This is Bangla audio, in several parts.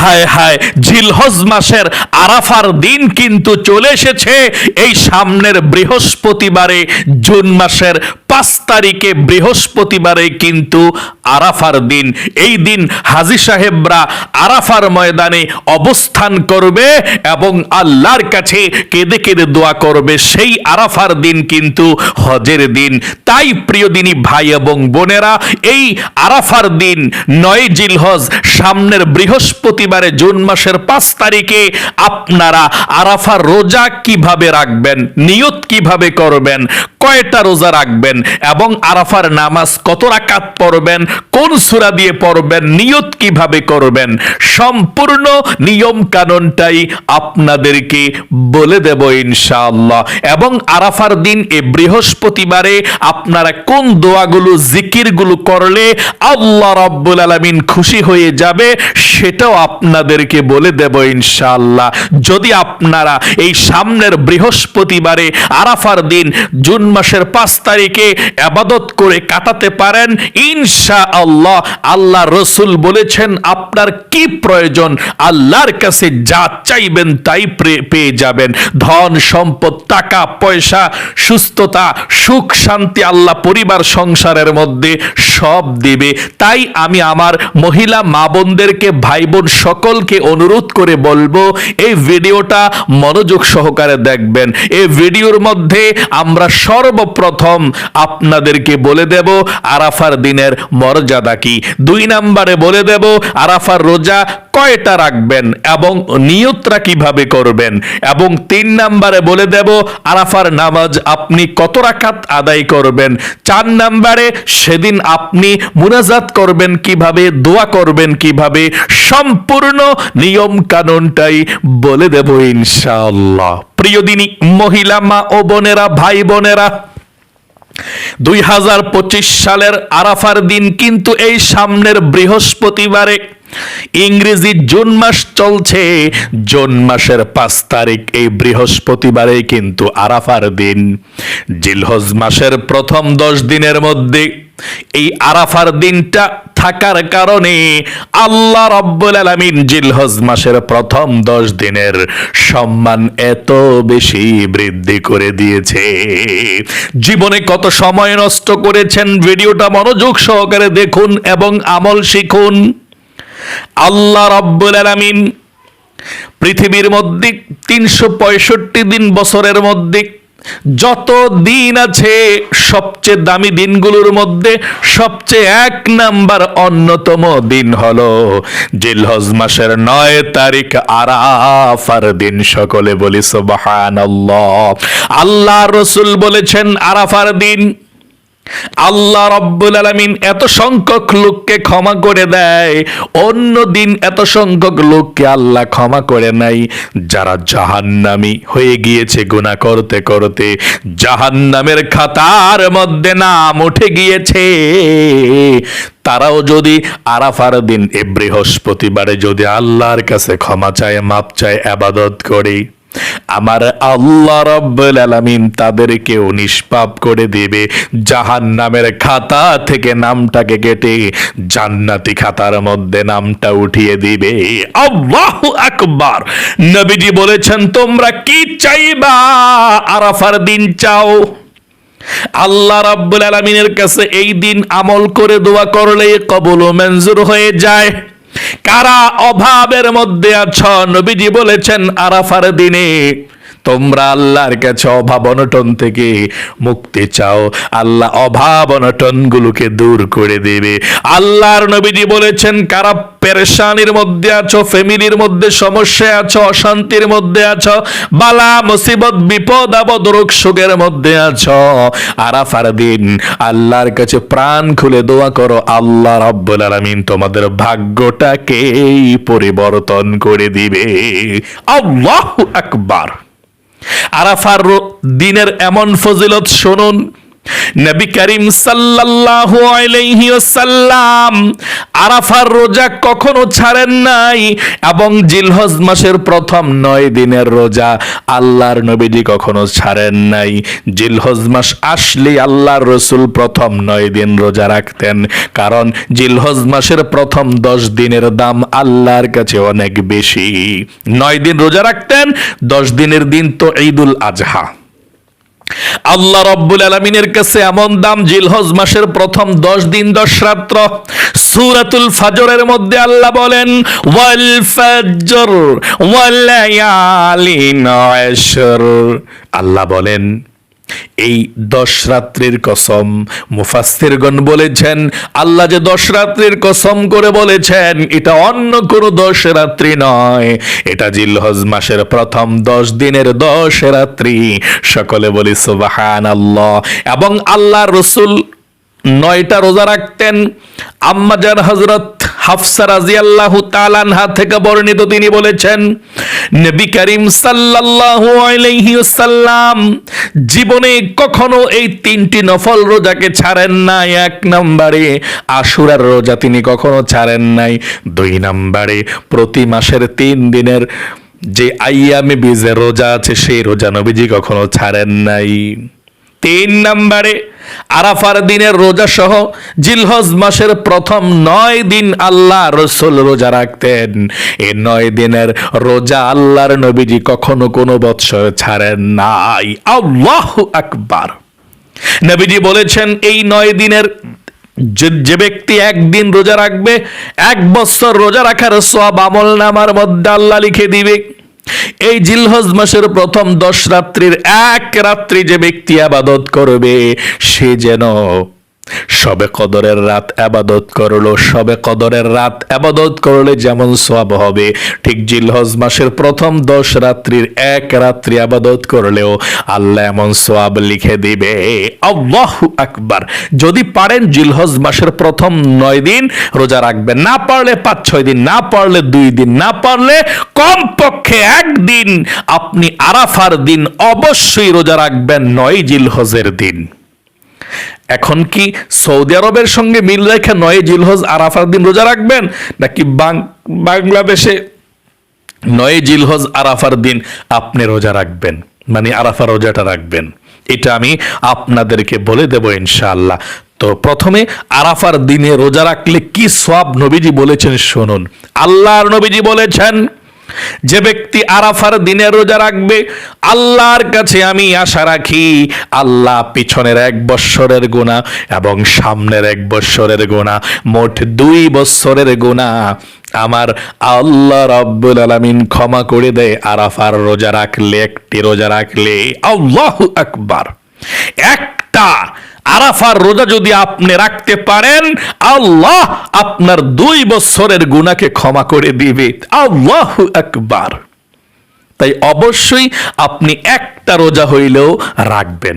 হায় হায় জিলহজ মাসের আরাফার দিন কিন্তু চলে এসেছে। এই সামনের বৃহস্পতিবারে জুন মাসের পাঁচ তারিখে বৃহস্পতিবারে কিন্তু আরাফার দিন। এই দিন হাজি সাহেবরা আরাফার ময়দানে অবস্থান করবে এবং আল্লাহর কাছে কেঁদে কেঁদে দোয়া করবে। সেই আরাফার দিন কিন্তু হজের দিন। তাই প্রিয় দিনী ভাই এবং বোনেরা, এই আরাফার দিন নয় জিলহজ, সামনের বৃহস্পতিবারে জুন মাসের পাঁচ তারিখে আপনারা আরাফার রোজা কীভাবে রাখবেন, নিয়ত কীভাবে করবেন, কয়টা রোজা রাখবেন এবং আরাফার নামাজ কত রাকাত পড়বেন? কোন সূরা দিয়ে পড়বেন? নিয়ত কীভাবে করবেন? সম্পূর্ণ নিয়ম কানুনটাই আপনাদেরকে বলে দেব ইনশাআল্লাহ। এবং আরাফার দিন এ বৃহস্পতিবারে আপনারা কোন দোয়াগুলো, জিকিরগুলো করলে আল্লাহ রাব্বুল আলামিন খুশি হয়ে যাবে, সেটাও আপনাদেরকে বলে দেব ইনশাআল্লাহ। যদি আপনারা এই সামনের বৃহস্পতিবারে আরাফার দিন জুন মাসের পাঁচ তারিখে আবাদত করে কাটাতে পারেন। ইনশা আল্লাহ আল্লাহ রসুল বলেছেন, আপনার কি প্রয়োজন? আল্লাহর কাছে যা চাইবেন তাই পেয়ে যাবেন। ধন, সম্পদ, টাকা, পয়সা, সুস্থতা, সুখ, শান্তি আল্লাহ পরিবার, সংসারের মধ্যে সব দেবে। তাই আমি আমার মহিলা, মা বোনদেরকে, ভাই বোন সকলকে অনুরোধ করে বলব, এই ভিডিওটা মনোযোগ সহকারে দেখবেন। এই ভিডিওর মধ্যে আমরা সর্বপ্রথম আপনাদেরকে বলে দেব, আরাফার দিনের মর্যাদা কি? দুই নাম্বারে বলে দেব, আরাফার রোজা কয়টা রাখবেন এবং নিয়তরা কীভাবে করবেন? এবং তিন নাম্বারে বলে দেব, আরাফার নামাজ আপনি কত রাকাত আদায় করবেন? চার নাম্বারে, সেদিন আপনি মুনাজাত করবেন কীভাবে, দোয়া করবেন কীভাবে? সম্পূর্ণ নিয়ম কানুনটাই বলে দেব ইনশাআল্লাহ। প্রিয় দিনী, মহিলা মা ও বোনেরা, ভাই বোনেরা দুই হাজার পঁচিশ সালের আরাফার দিন কিন্তু এই সামনের বৃহস্পতিবারে ইংরেজি জুন মাস চলছে। জুন মাসের পাঁচ তারিখ, এই বৃহস্পতিবারে কিন্তু আরাফার দিন। জিলহজ মাসের প্রথম দশ দিনের মধ্যে এই আরাফার দিনটা থাকার কারণে আল্লাহ রব্বুল আলামিন জিলহজ মাসের প্রথম দশ দিনের সম্মান এত বেশি বৃদ্ধি করে দিয়েছে। জীবনে কত সময় নষ্ট করেছেন, ভিডিওটা মনোযোগ সহকারে দেখুন এবং আমল শিখুন। আল্লাহ রব্বুল আলামিন পৃথিবীর মধ্যে তিনশো পঁয়ষট্টি দিন বছরের মধ্যে যত দিন আছে সবচেয়ে দামি দিনগুলোর মধ্যে সবচেয়ে এক নাম্বার অন্যতম দিন হলো জিলহজ মাসের নয় তারিখ আরাফার দিন। সকলে বলি সুবহান আল্লাহ রসুল বলেছেন, আরাফার দিন আল্লাহ রব্বুল আলামিন এত সংখ্যক লোককে ক্ষমা করে দেয়, অন্য দিন এত সংখ্যক লোককে আল্লাহ ক্ষমা করে নাই। যারা জাহান্নামী হয়ে গিয়েছে গুনাহ করতে করতে, জাহান্নামের খাতার মধ্যে নাম উঠে গিয়েছে। তারাও যদি আরাফার দিন, এ বৃহস্পতিবারে যদি আল্লাহর কাছে ক্ষমা চায়, মাপ চায়, আবাদত করে। আমার আল্লাহ রব্বুল আলামিন তাদেরকেও নিষ্পাপ করে দেবে। জাহান নামের খাতা থেকে নামটাকে কেটে জান্নাতি খাতার মধ্যে নামটা উঠিয়ে দিবে। আল্লাহু আকবার! নবীজি বলেছেন, তোমরা কি চাইবা? আরাফার দিন চাও। আল্লাহ রাব্বুল আলামিনের কাছে এই দিন আমল করে দোয়া করলে কবুল ও মঞ্জুর হয়ে যায়। কারা অভাবের মধ্যে আছ? নবীজি বলেছেন আরাফার দিনে তোমরা আল্লাহর কাছে অভাব অনটন থেকে মুক্তি চাও। আল্লাহ অভাব অনটন গুলোকে দূর করে দেবে। আল্লাহর নবীজি বলেছেন, কারা পেরেশানির মধ্যে আছো, ফ্যামিলির মধ্যে সমস্যায় আছো, অশান্তির মধ্যে আছো, বালা, মুসিবত, বিপদ আপদ রোগ শোকের মধ্যে আছো, আরাফার দিন, আল্লাহর কাছে প্রাণ খুলে দোয়া করো, আল্লাহ রাব্বুল আলামিন তোমাদের ভাগ্যটাকেই পরিবর্তন করে দিবে। আল্লাহু আকবার। আরাফার দিনের এমন ফজিলত শুনুন। নবী করিম সাল্লাল্লাহু আলাইহি আরাফার রোজা কখনো ছাড়েন নাই এবং জিলহজ মাসের প্রথম নয় দিনের রোজা আল্লাহর নবীজি কখনো ছাড়েন নাই। জিলহজ মাস আসলে আল্লাহর রসুল প্রথম নয় দিন রোজা রাখতেন। কারণ জিলহজ মাসের প্রথম দশ দিনের দাম আল্লাহর কাছে অনেক বেশি। নয় দিন রোজা রাখতেন, দশ দিনের দিন তো ঈদুল আজহা। আল্লাহ রব্বুল আলমিনের কাছে এমন দাম জিলহজ মাসের প্রথম দশ দিন দশ রাত্র, সুরাতুল ফাজরের মধ্যে আল্লাহ বলেন, ওয়াল ফাজর ওয়াল আল্লাহ বলেন এই দশ রাত্রির কসম মুফাস্সিরগণ বলেছেন, আল্লাহ যে দশ রাত্রির কসম করে বলেছেন, এটা অন্য কোনো দশ রাত্রি নয়। এটা জিলহজ মাসের প্রথম দশ দিনের দশ রাত্রি। সকলে বলি সুবাহান আল্লাহ এবং আল্লাহ রসুল নয়টা রোজা রাখতেন। আম্মাজান হজরত হাফসা রাজিয়াল্লাহু তাআলাহা থেকে বর্ণিত তিনি বলেছেন, নবী করিম সাল্লাল্লাহু আলাইহি ওয়াসাল্লাম জীবনে কখনো এই তিনটি নফল রোজাকে ছাড়েন নাই। এক নম্বরে আশুরার রোজা তিনি কখনো ছাড়েন নাই। দুই নম্বরে প্রতি মাসের তিন দিনের যে আইয়ামে বীজের রোজা আছে, সেই রোজা নবীজি কখনো ছাড়েন নাই। তিন নম্বরে আরাফার দিনের রোজা সহ জিলহজ মাসের প্রথম নয় দিন আল্লাহ রসুল রোজা রাখতেন। এ নয় দিনের রোজা আল্লাহর নবীজি কখনো কোনো বৎসর ছাড়েন নাই। আল্লাহ আকবার। নবীজি বলেছেন, এই নয় দিনের যে ব্যক্তি একদিন রোজা রাখবে, এক বছর রোজা রাখার সব আমল নামার মধ্যে আল্লাহ লিখে দিবে। এই জিলহজ মাসের প্রথম দশ রাত্রির এক রাত্রি যে ব্যক্তি আবাদত করবে সে যেন সবে কদরের রাত আবাদত করল, সবে কদরের রাত আবাদত করলে যেমন সব হবে। ঠিক জিলহজ মাসের প্রথম দশ রাত্রির এক রাত্রি আবাদত করলেও আল্লাহ এমন সোয়াব লিখে দিবে আকবার। যদি পারেন জিলহজ মাসের প্রথম নয় দিন রোজা রাখবেন, না পারলে পাঁচ, ছয় দিন, না পারলে দুই দিন, না পারলে কমপক্ষে একদিন আপনি আরাফার দিন অবশ্যই রোজা রাখবেন, নয় জিলহজের দিন। এখন কি সৌদি আরবের সঙ্গে মিল রেখে নয় জিলহজ আরাফার দিন রোজা রাখবেন? নাকি বাংলাদেশে নয় জিলহজ আরাফার দিন আপনি রোজা রাখবেন? মানে আরাফা রোজাটা রাখবেন। এটা আমি আপনাদেরকে বলে দেব ইনশাআল্লাহ। তো প্রথমে আরাফার দিনে রোজা রাখলে কি সব নবীজি বলেছেন শুনুন। আল্লাহর নবীজি বলেছেন যে ব্যক্তি আরাফার দিনে রোজা রাখবে, আল্লাহর কাছে আমি আশা রাখি, আল্লাহ পিছনের এক বৎসরের গোনা এবং সামনের এক বৎসরের গোনা মোট দুই বৎসরের গোনা আমার আল্লাহ রব্বুল আলামিন ক্ষমা করে দেয়। আরাফার রোজা রাখলে, একটি রোজা রাখলে আল্লাহ আকবার। একটা আরাফার রোজা যদি আপনি রাখতে পারেন, আল্লাহ আপনার দুই বছরের গুণাকে ক্ষমা করে দিবে। আল্লাহ আকবার। তাই অবশ্যই আপনি একটা রোজা হইলেও রাখবেন।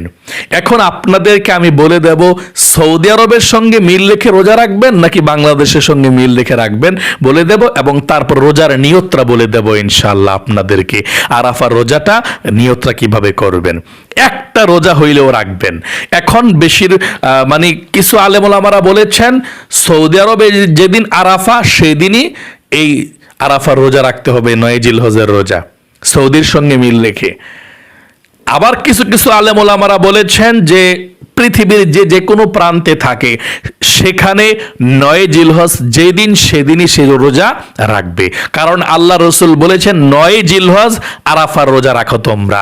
এখন আপনাদেরকে আমি বলে দেব, সৌদি আরবের সঙ্গে মিল রেখে রোজা রাখবেন নাকি বাংলাদেশের সঙ্গে মিল রেখে রাখবেন বলে দেব, এবং তারপর রোজার নিয়তরা বলে দেব ইনশাল্লাহ আপনাদেরকে। আরাফার রোজাটা নিয়তরা কীভাবে করবেন? একটা রোজা হইলেও রাখবেন। এখন বেশির মানে কিছু আলেমোলামারা বলেছেন, সৌদি আরবে যেদিন আরাফা, সেদিনই এই আরাফার রোজা রাখতে হবে, নয় জিলহজের রোজা। সৌদির সঙ্গে মিল রেখে। আবার কিছু কিছু আলেম ওলামারা বলেছেন যে পৃথিবীর যে যে কোনো প্রান্তে থাকে, সেখানে নয় জিলহজ, যেদিন সেদিনই সে রোজা রাখবে। কারণ আল্লাহ রসুল বলেছেন, নয় জিলহজ আরাফার রোজা রাখো তোমরা।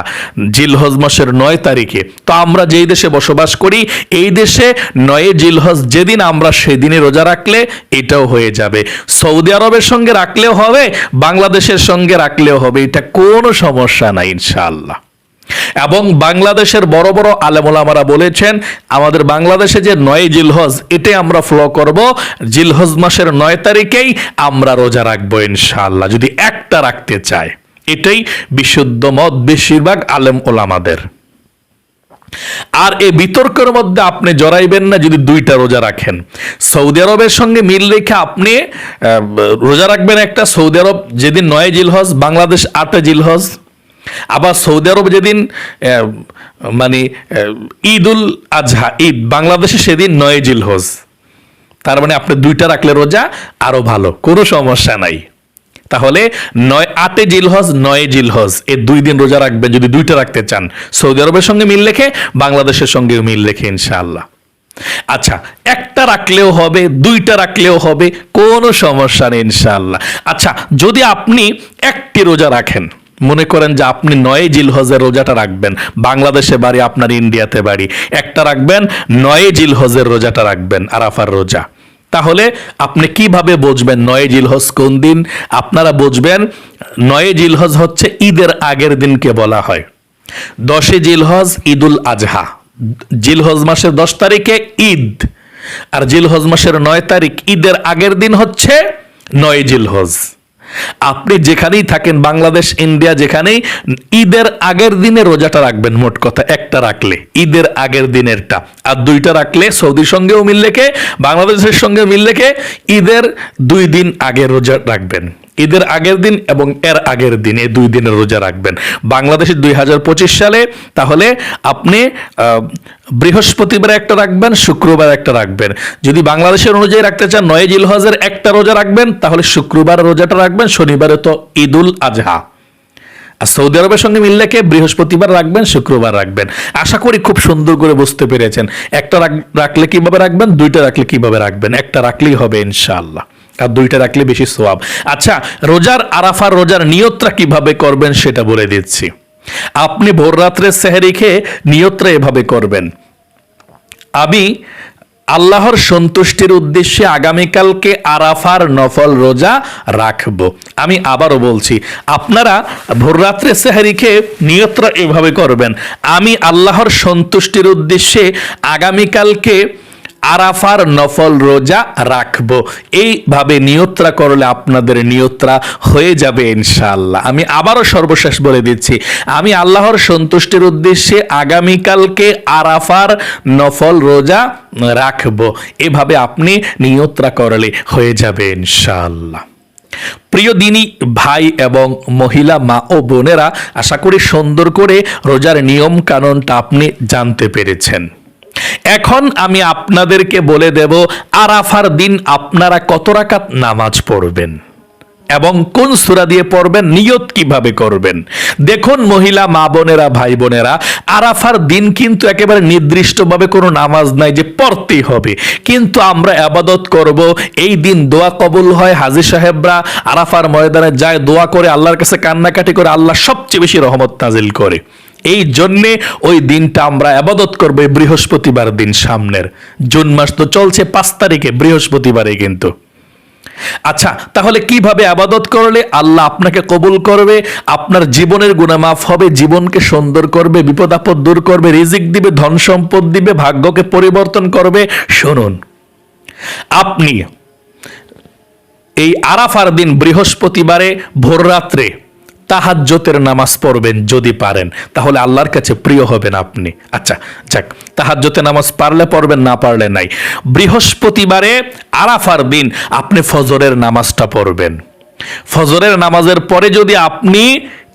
জিলহজ মাসের নয় তারিখে। তো আমরা যেই দেশে বসবাস করি, এই দেশে নয় জিলহজ যেদিন আমরা সেদিনে রোজা রাখলে এটাও হয়ে যাবে। সৌদি আরবের সঙ্গে রাখলেও হবে, বাংলাদেশের সঙ্গে রাখলেও হবে, এটা কোনো সমস্যা নাই, ইনশাআল্লাহ। এবং বাংলাদেশের বড় বড় আলেমোলামারা বলেছেন, আমাদের বাংলাদেশে যে নয় জিলহজ, এটাই আমরা ফলো করব। জিলহজ মাসের নয় তারিখেই আমরা রোজা রাখব ইনশাআল্লাহ, যদি একটা রাখতে চায়। এটাই বিশুদ্ধ মত বেশিরভাগ আলেম ওলামাদের আর এই বিতর্কের মধ্যে আপনি জড়াইবেন না যদি দুইটা রোজা রাখেন। সৌদি আরবের সঙ্গে মিল রেখে আপনি রোজা রাখবেন একটা। সৌদি আরব যেদিন নয় জিলহজ, বাংলাদেশ আটে জিলহজ। আবার সৌদি আরব যেদিন মানে ঈদ উল আজহা, ঈদ, বাংলাদেশে সেদিন নয় জিল হজ তার মানে আপনি দুইটা রাখলে রোজা আরও ভালো, কোনো সমস্যা নাই। তাহলে নয়, আটে জিলহজ, নয় জিলহজ এই দুই দিন রোজা রাখবেন যদি দুইটা রাখতে চান। সৌদি আরবের সঙ্গে মিল রেখে, বাংলাদেশের সঙ্গে মিল রেখে ইনশাআল্লাহ। আচ্ছা একটা রাখলেও হবে, দুইটা রাখলেও হবে, কোনো সমস্যা নেই ইনশাআল্লাহ। আচ্ছা যদি আপনি একটি রোজা রাখেন মনে করেন যে আপনি নয় জিলহজের রোজাটা রাখবেন। বাংলাদেশে বাড়ি, আপনার ইন্ডিয়াতে বাড়ি। একটা রাখবেন, নয় জিলহজের রোজাটা রাখবেন, আরাফার রোজা। তাহলে আপনি কীভাবে বুঝবেন নয় জিলহজ কোন দিন? আপনারা বুঝবেন, নয় জিলহজ হচ্ছে ঈদের আগের দিনকে বলা হয়। দশে জিলহজ ঈদুল আজহা। জিলহজ মাসের দশ তারিখে ঈদ। আর জিলহজ মাসের নয় তারিখ, ঈদের আগের দিন হচ্ছে নয় জিলহজ। আপনি যেখানেই থাকেন, বাংলাদেশ, ইন্ডিয়া যেখানেই, ঈদের আগের দিনে রোজাটা রাখবেন, মোট কথা একটা রাখলে, ঈদের আগের দিনেরটা। আর দুইটা রাখলে সৌদির সঙ্গেও মিল রেখে, বাংলাদেশের সঙ্গে মিল রেখে, ঈদের দুই দিন আগে রোজা রাখবেন। ঈদের আগের দিন এবং এর আগের দিন, এই দুই দিনের রোজা রাখবেন। বাংলাদেশে দুই হাজার পঁচিশ সালে তাহলে আপনি বৃহস্পতিবার একটা রাখবেন, শুক্রবার একটা রাখবেন। যদি বাংলাদেশের অনুযায়ী রাখতে চান, নয় জিলহজের একটা রোজা রাখবেন, তাহলে শুক্রবার রোজাটা রাখবেন, শনিবারে তো ঈদুল আজহা। আর সৌদি আরবের সঙ্গে মিল রেখে বৃহস্পতিবার রাখবেন, শুক্রবার রাখবেন। আশা করি খুব সুন্দর করে বুঝতে পেরেছেন। একটা রাখ- রাখলে কীভাবে রাখবেন, দুইটা রাখলে কীভাবে রাখবেন? একটা রাখলেই হবে ইনশাআল্লাহ। আর দুইটা রাখলে বেশি সোয়াব। আচ্ছা রোজার আরাফার রোজার নিয়তটা কীভাবে করবেন সেটা বলে দিচ্ছি। আপনি ভোর রাত্রে সেহেরি খেয়ে নিয়তটা এভাবে করবেন। আমি আল্লাহর সন্তুষ্টির উদ্দেশ্যে আগামীকালকে আরাফার নফল রোজা রাখব। আমি আবারও বলছি, আপনারা ভোররাত্রে সেহারি খেয়ে নিয়ত্রা এভাবে করবেন। আমি আল্লাহর সন্তুষ্টির উদ্দেশ্যে আগামীকালকে আরাফার নফল রোজা রাখব। এইভাবে নিয়ত্রা করলে আপনাদের নিয়ত্রা হয়ে যাবে ইনশাআল্লাহ। আমি আবারও সর্বশেষ বলে দিচ্ছি, আমি আল্লাহর সন্তুষ্টির উদ্দেশ্যে আগামীকালকে আরাফার নফল রোজা রাখব। এভাবে আপনি নিয়ত্রা করলে হয়ে যাবে ইনশাআল্লাহ। প্রিয় দিনী, ভাই এবং মহিলা, মা ও বোনেরা, আশা করি সুন্দর করে রোজার নিয়ম কানুনটা আপনি জানতে পেরেছেন। এখন আমি আপনাদেরকে বলে দেব, আরাফার দিন আপনারা কত রাকাত নামাজ পড়বেন? এবং কোন সূরা দিয়ে পড়বেন, নিয়ত কীভাবে করবেন? দেখুন মহিলা, মা বোনেরা, ভাই বোনেরা, আরাফার দিন কিন্তু একেবারে নির্দিষ্টভাবে কোনো নামাজ নাই যে পড়তেই হবে। কিন্তু আমরা আবাদত করব, এই দিন দোয়া কবুল হয় হাজি সাহেবরা, আরাফার ময়দানে যায় দোয়া করে, আল্লাহর কাছে কান্নাকাটি করে আল্লাহ সবচেয়ে বেশি রহমত নাজিল করে। এই জন্যে ওই দিনটা আমরা আবাদত করব এই বৃহস্পতিবার দিন সামনের। জুন মাস তো চলছে, পাঁচ তারিখে বৃহস্পতিবারে কিন্তু। আচ্ছা তাহলে কীভাবে আবাদত করলে আল্লাহ আপনাকে কবুল করবে, আপনার জীবনের গুণামাফ হবে, জীবনকে সুন্দর করবে বিপদ আপদ দূর করবে, রিজিক দিবে, ধন সম্পদ দিবে, ভাগ্যকে পরিবর্তন করবে, শুনুন। আপনি এই আরাফার দিন বৃহস্পতিবারে ভোররাত্রে তাহাজ্জতের নামাজ পড়বেন যদি পারেন। তাহলে আল্লাহর কাছে প্রিয় হবেন আপনি। আচ্ছা যাক তাহাজ্যতে নামাজ পারলে পড়বেন, না পারলে নাই। বৃহস্পতিবারে আরাফার দিন আপনি ফজরের নামাজটা পড়বেন। ফজরের নামাজের পরে যদি আপনি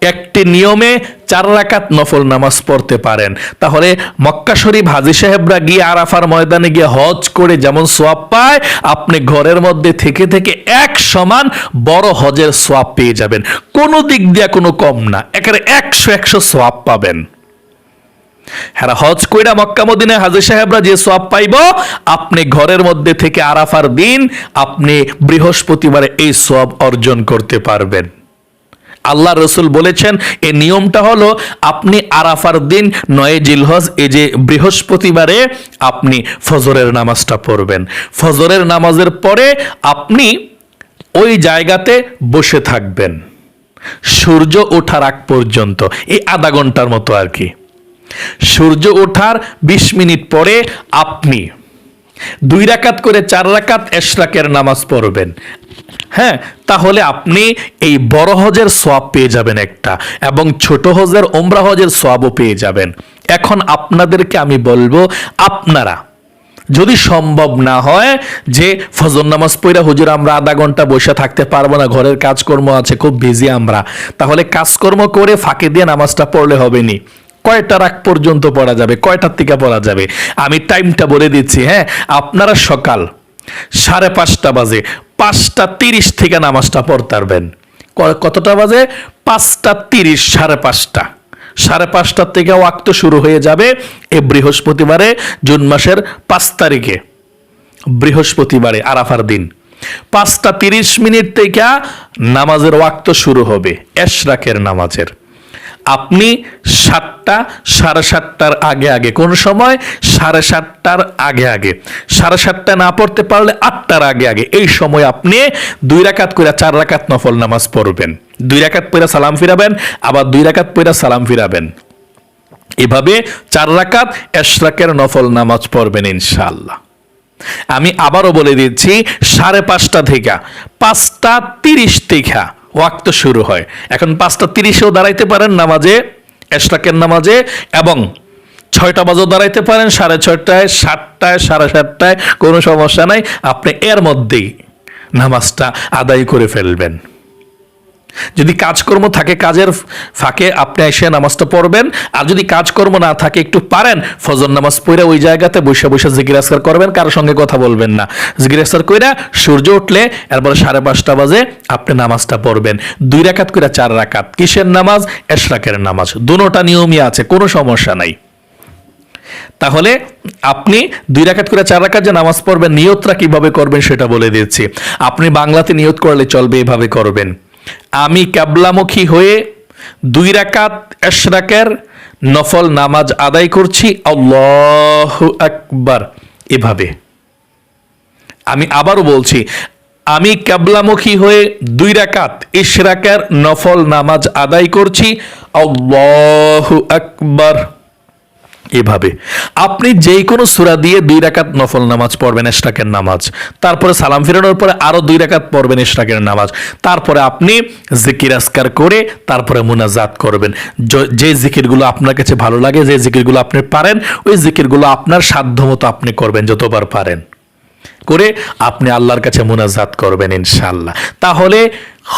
একটি নিয়মে চার রাকাত নফল নামাজ পড়তে পারেন। তাহলে মক্কা শরীফ হাজি সাহেবরা গিয়ে আরাফার ময়দানে গিয়ে হজ করে যেমন সোয়াব পায়, আপনি ঘরের মধ্যে থেকে থেকে এক সমান বড় হজের সোয়াব পেয়ে যাবেন। কোনো দিক দিয়ে কোনো কম না, একেবারে একশো একশো সোয়াব পাবেন। হ্যাঁ হজ কইরা মক্কা মদিনায় হাজির সাহেবরা যে সব পাইব, আপনি ঘরের মধ্যে থেকে আরাফার দিন, আপনি বৃহস্পতিবারে এই সব অর্জন করতে পারবেন। আল্লাহ রসুল বলেছেন এই নিয়মটা হলো আপনি আরাফার দিন নয় জিলহজ এই যে বৃহস্পতিবারে আপনি ফজরের নামাজটা পড়বেন। ফজরের নামাজের পরে আপনি ওই জায়গাতে বসে থাকবেন। সূর্য ওঠার আগ পর্যন্ত, এই আধা ঘণ্টার মতো আর কি। সূর্য ওঠার বিশ মিনিট পরে আপনি দুই রাকাত করে চার রাকাত এশরাকের নামাজ পড়বেন। হ্যাঁ তাহলে আপনি এই বড় হজের সোয়াব পেয়ে যাবেন একটা এবং ছোট হজের ওমরা হজের সোয়াবও পেয়ে যাবেন। এখন আপনাদেরকে আমি বলব, আপনারা যদি সম্ভব না হয় যে ফজর নামাজ পড়া হুজুর, আমরা আধা ঘণ্টা বসে থাকতে পারব না, ঘরের কাজকর্ম আছে, খুব বিজি আমরা। তাহলে কাজকর্ম করে ফাঁকে দিয়ে নামাজটা পড়লে হবে নি। কয়টা রাগ পর্যন্ত পড়া যাবে? কয়টার থেকে পড়া যাবে? আমি টাইমটা বলে দিচ্ছি হ্যাঁ? আপনারা সকাল সাড়ে পাঁচটা বাজে, পাঁচটা তিরিশ থেকে নামাজটা পড়তে পারবেন। কতটা বাজে? পাঁচটা তিরিশ, সাড়ে পাঁচটা। সাড়ে পাঁচটার থেকে ওয়াক্ত শুরু হয়ে যাবে এ বৃহস্পতিবারে, জুন মাসের পাঁচ তারিখে। বৃহস্পতিবারে, আরাফার দিন। পাঁচটা তিরিশ মিনিট থেকে নামাজের ওয়াক্ত শুরু হবে, এশরাকের নামাজের। আপনি সাতটা, সাড়ে সাতটার আগে আগে, কোন সময়? সাড়ে সাতটার আগে আগে। সাড়ে সাতটা না পড়তে পারলে আটটার আগে আগে। এই সময় আপনি দুই রাকাত করে চার রাকাত নফল নামাজ পড়বেন। দুই রাকাত পড়ে সালাম ফিরাবেন, আবার দুই রাকাত পড়ে সালাম ফিরাবেন। এভাবে চার রাকাত এশরাকের নফল নামাজ পড়বেন ইনশাল্লাহ আমি আবারও বলে দিচ্ছি, সাড়ে পাঁচটা থেকে, পাঁচটা তিরিশ থেকে ওয়াক্ত শুরু হয়। এখন পাঁচটা তিরিশেও দাঁড়াইতে পারেন নামাজে, এশরাকের নামাজে, এবং ছয়টা বাজেও দাঁড়াইতে পারেন, সাড়ে ছয়টায়, সাতটায়, সাড়ে সাতটায়, কোনো সমস্যা নাই। আপনি এর মধ্যেই নামাজটা আদায় করে ফেলবেন। যদি কাজকর্ম থাকে কাজের ফাঁকে আপনি এসে নামাজটা পড়বেন, আর যদি কাজকর্ম না থাকে একটু পারেন, ফজর নামাজ পড়ে ওই জায়গাতে বসে বসে আসকার করবেন কারোর সঙ্গে কথা বলবেন না। আসকার কইরা সূর্য উঠলে এরপর সাড়ে পাঁচটা বাজে আপনি নামাজটা পড়বেন। দুই রাকাত করে চার রাকাত। কিসের নামাজ? এশরাকের নামাজ। দুটোটা নিয়মই আছে, কোনো সমস্যা নাই। তাহলে আপনি দুই রাকাত করে চার রাকাত যে নামাজ পড়বেন, নিয়তটা কীভাবে করবেন সেটা বলে দিচ্ছি। আপনি বাংলাতে নিয়ত করলে চলবে এভাবে করবেন। আমি ক্যাবলামুখী হয়ে দুই রাকাত এশরাকের নফল নামাজ আদায় করছি, আল্লাহ আকবার, এভাবে। আমি আবারও বলছি, আমি ক্যাবলামুখী হয়ে দুই রাকাত ইশরাকের নফল নামাজ আদায় করছি, আল্লাহ আকবার। এভাবে। আপনি যেই কোনো সুরা দিয়ে দুই রাকাত নফল নামাজ পড়বেন ইশরাকের নামাজ। তারপরে সালাম ফিরানোর পরে আরও দুই রাকাত পড়বেন ইশরাকের নামাজ। তারপরে আপনি জিকির আসকার করে তারপরে মুনাজাত করবেন। যে জিকিরগুলো আপনার কাছে ভালো লাগে, যে জিকিরগুলো আপনি পারেন, ওই জিকিরগুলো আপনার সাধ্যমতো আপনি করবেন, যতবার পারেন। করে আপনি আল্লাহর কাছে মুনাজাত করবেন ইনশাল্লাহ তাহলে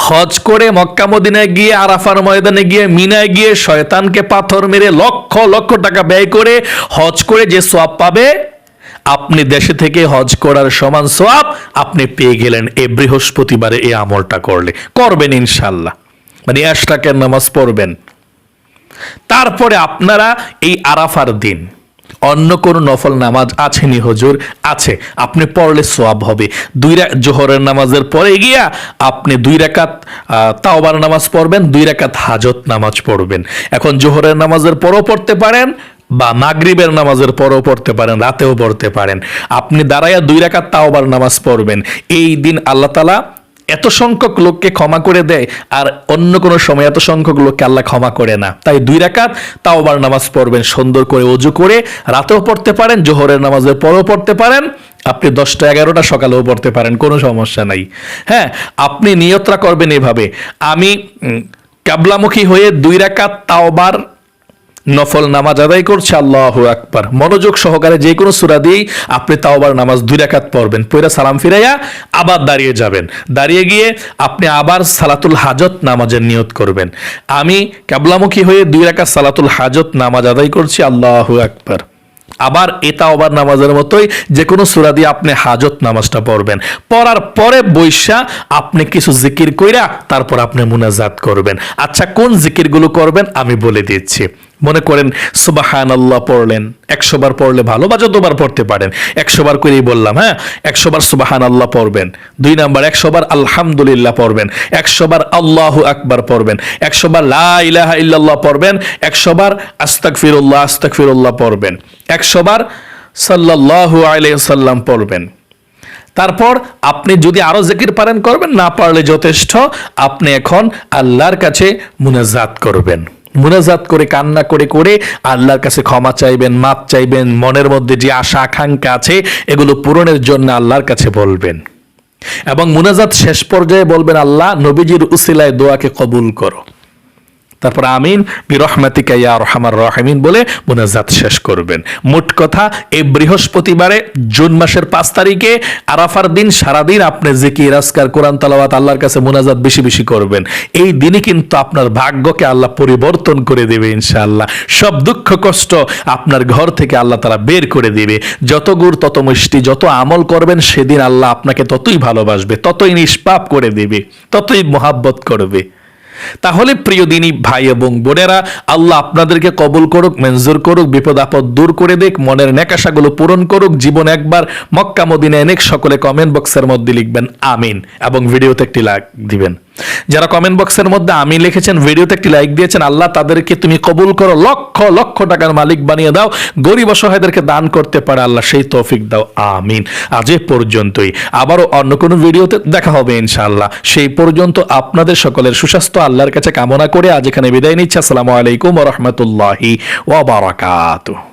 হজ করে মক্কা, মদিনায় গিয়ে, আরাফার ময়দানে গিয়ে, মিনায় গিয়ে শয়তানকে পাথর মেরে লক্ষ লক্ষ টাকা ব্যয় করে হজ করে যে সোয়াব পাবে, আপনি দেশে থেকে হজ করার সমান সোয়াব আপনি পেয়ে গেলেন এ বৃহস্পতিবারে এই আমলটা করলে। করবেন ইনশাল্লাহ মানে অ্যাশটাকের নামাজ পড়বেন। তারপরে আপনারা এই আরাফার দিন অন্য কোন নফল নামাজ আছে নি হজুর? আছে। আপনি পড়লে সোয়াব হবে। দুই জোহরের নামাজের পরে গিয়া আপনি দুই রাকাত তাওবার নামাজ পড়বেন, দুই রাকাত হাজত নামাজ পড়বেন। এখন জোহরের নামাজের পরও পড়তে পারেন বা মাগরিবের নামাজের পরও পড়তে পারেন, রাতেও পড়তে পারেন। আপনি দাঁড়াইয়া দুই রাকাত তাওবার নামাজ পড়বেন। এই দিন আল্লাহ তালা এত সংখ্যক লোককে ক্ষমা করে দেয় আর অন্য কোনো সময় এত সংখ্যক লোককে আল্লাহ ক্ষমা করে না। তাই দুই রাকাত তাও আবার নামাজ পড়বেন সুন্দর করে অজু করে রাতেও পড়তে পারেন জোহরের নামাজের পরেও পড়তে পারেন। আপনি দশটা এগারোটা সকালেও পড়তে পারেন কোনো সমস্যা নাই। হ্যাঁ আপনি নিয়তরা করবেন এভাবে। আমি উম, কাবলামুখী হয়ে দুই রাকাত তাওবার নফল নামাজ আদায় করছে, আল্লাহ আকবার। মনোযোগ সহকারে যে কোনো সুরা দিয়েই আপনি তাওবার নামাজ দুই রাকাত পড়বেন। পয়রা সালাম ফিরাইয়া আবার দাঁড়িয়ে যাবেন। দাঁড়িয়ে গিয়ে আপনি আবার সালাতুল হাজত নামাজের নিয়ত করবেন। আমি কাবলামুখী হয়ে দুই রাকাত সালাতুল হাজত নামাজ আদায় করছি, আল্লাহ আকবার। আবার এটা আবার নামাজের মতোই যে কোনো সুরা দিয়ে আপনি হাজত নামাজটা পড়বেন। পড়ার পরে বৈশা আপনি কিছু জিকির কইরা তারপর আপনি মুনাজাত করবেন। আচ্ছা কোন জিকিরগুলো করবেন আমি বলে দিচ্ছি। মনে করেন সুবাহান আল্লাহ পড়লেন একশো বার পড়লে ভালো বা যতবার পড়তে পারেন। একশো বার করেই বললাম হ্যাঁ? একশো বার সুবাহান আল্লাহ পড়বেন। দুই নাম্বার একশো বার আলহামদুলিল্লাহ পড়বেন। একশো বার আল্লাহ আকবার পড়বেন। একশো বার লা ইলাহা ইল্লাল্লাহ পড়বেন। একশো বার আস্তাক ফিরুল্লাহ আস্তাক ফিরুল্লাহ পড়বেন। একশো বার সাল্লাল্লাহু আলাইহি পড়বেন। তারপর আপনি যদি আরও জিকির পারেন করবেন, না পারলে যথেষ্ট, আপনি এখন আল্লাহর কাছে মুনাজাত করবেন। মুনাজাত করে, কান্না করে করে আল্লাহর কাছে ক্ষমা চাইবেন মাপ চাইবেন, মনের মধ্যে যে আশা, আকাঙ্ক্ষা আছে, এগুলো পূরণের জন্য আল্লাহর কাছে বলবেন। এবং মুনাজাত শেষ পর্যায়ে বলবেন, আল্লাহ নবীজির উসিলায় দোয়াকে কবুল করো। তারপর আমিন, বিরহমাতিকা ইয়া রহমার রহমিন বলে মোনাজাত শেষ করবেন। মোট কথা, এই বৃহস্পতিবারে জুন মাসের পাঁচ তারিখে আরাফার দিন, সারাদিন আপনি জিকির, আজকার, কোরআন, তালাওয়াত আল্লাহর কাছে মোনাজাত বেশি বেশি করবেন। এই দিনই কিন্তু আপনার ভাগ্যকে আল্লাহ পরিবর্তন করে দেবে ইনশাআল্লাহ। সব দুঃখ, কষ্ট আপনার ঘর থেকে আল্লাহ তারা বের করে দেবে। যত গুড় তত মিষ্টি, যত আমল করবেন, সেদিন আল্লাহ আপনাকে ততই ভালোবাসবে, ততই নিষ্পাপ করে দেবে, ততই মোহাব্বত করবে। তাহলে প্রিয় দিনী ভাই এবং বোনেরা, আল্লাহ আপনাদেরকে কবল করুক, মঞ্জুর করুক বিপদ আপদ দূর করে দেখ মনের নেকাশাগুলো পূরণ করুক, জীবন একবার মক্কা মদিনা এনেক সকলে কমেন্ট বক্সের মধ্যে লিখবেন, আমিন। এবং ভিডিওতে একটি লাইক দিবেন। যারা কমেন্ট বক্সের মধ্যে আমি লিখেছেন, ভিডিওতে একটি লাইক দিয়েছেন, আল্লাহ তাদেরকে তুমি কবুল করো, লক্ষ লক্ষ টাকার মালিক বানিয়ে দাও, গরিব অসহায়দেরকে দান করতে পারে, আল্লাহ সেই তৌফিক দাও, আমিন। আজ এ পর্যন্তই। আবারও অন্য কোনো ভিডিওতে দেখা হবে, ইনশাআল্লাহ। সেই পর্যন্ত আপনাদের সকলের সুস্বাস্থ্য, আল্লাহর কাছে কামনা করে আজ এখানে বিদায় নিচ্ছি। আসসালামু আলাইকুম রহমতুল্লাহি ওয়া বারাকাতুহু।